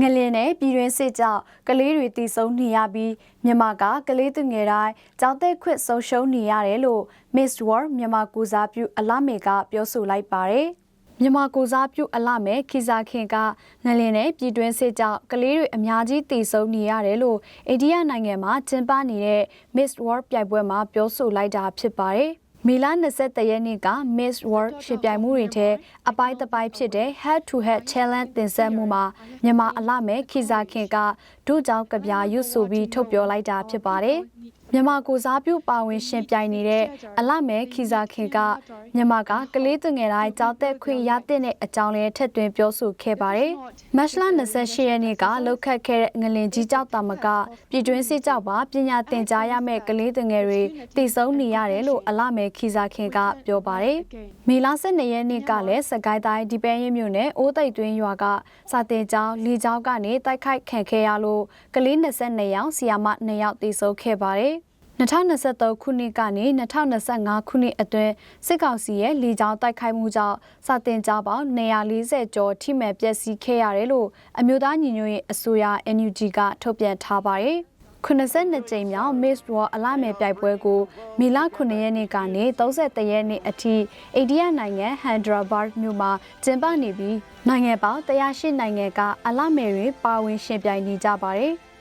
ငလင်နဲ့ပြည်တွင်းစစ်ကြောင့်ကလေးတွေတည်ဆုံနေရပြီးမြန်မာကကလေးသူငယ်တိုင်းကြောက်တဲ့ခွင့်ဆုံးရှုံးနေရတယ်လို့ Miss World မြန်မာကိုစားပြုအလမေကပြောဆိုလိုက်ပါတယ်။မြန်မာကိုစားပြုအလမေခိစားခင်ကငလင်နဲ့ပြည်တွင်းစစ်ကြောင့်ကလေးတွေအများကြီးတည်ဆုံနေရတယ်လို့အိန္ဒိယနိုင်ငံမှာကျင်းပနေတဲ့ Miss World ပြိုင်ပွဲမှာပြောဆိုလိုက်တာဖြစ်ပါတယ်။ မေလ23ရက်နေ့က Miss World ရှင်ပြိုင်မှုတွေထဲအပိုင်းတစ်ပိုင်းဖြစ်တဲ့ Head to Head Challenge တင်ဆက်မှုမှာမြန်မာအလှမဲ့ခိစားခင်ကဒုကြောင့်ကြပြရွတ်ဆိုပြီးထုတ်ပြောလိုက်တာဖြစ်ပါတယ်။ မြန်မာကိုစားပြုပါဝင်ရှင်ပြိုင်နေတဲ့အလှမဲ့ခိစားခင်ကမြန်မာကကလေးသူငယ်တိုင်းကြောက်တဲ့ခွင့်ရတဲ့အကြောင်းလေးထက်သွင်းပြောဆိုခဲ့ပါတယ်။မတ်လ28ရက်နေ့ကလောက်ခတ်ခဲ့တဲ့ငလင်ကြီးကြောက်တာမကပြည်တွင်းစစ်ကြောက်ပါပညာသင်ကြားရမယ့်ကလေးသူငယ်တွေတည်ဆုံနေရတယ်လို့အလှမဲ့ခိစားခင်ကပြောပါတယ်။မေလ12ရက်နေ့ကလည်းစကိုင်းတိုင်းဒီပဲရင်မြို့နယ်အိုးသိပ်တွင်းရွာကစာတင်ကျောင်းလီကျောင်းကနေတိုက်ခိုက်ခံခဲ့ရလို့ကလေး22ယောက်ဆီယာမ2ယောက်တည်ဆုံခဲ့ပါတယ်။ 2023ခုနှစ်ကနေ2025ခုနှစ်အတွင်းစစ်ကောင်စီရဲ့လေကြောင်းတိုက်ခိုက်မှုကြောင့်စာတင်ကြားပေါင်း140ကျော်ထိမှန်ပျက်စီးခဲ့ရတယ်လို့အမျိုးသားညီညွတ်ရေးအစိုးရ NUG ကထုတ်ပြန်ထားပါတယ်။82ကြိမ်မြောက် Miss World အလားမယ်ပြိုင်ပွဲကိုမေလ9ရက်နေ့ကနေ31ရက်နေ့အထိအိန္ဒိယနိုင်ငံဟန်ဒရာဘတ်မြို့မှာကျင်းပနေပြီးနိုင်ငံပေါင်း108နိုင်ငံကအလားမယ်တွေပါဝင်ရှင်ပြိုင်နေကြပါတယ်။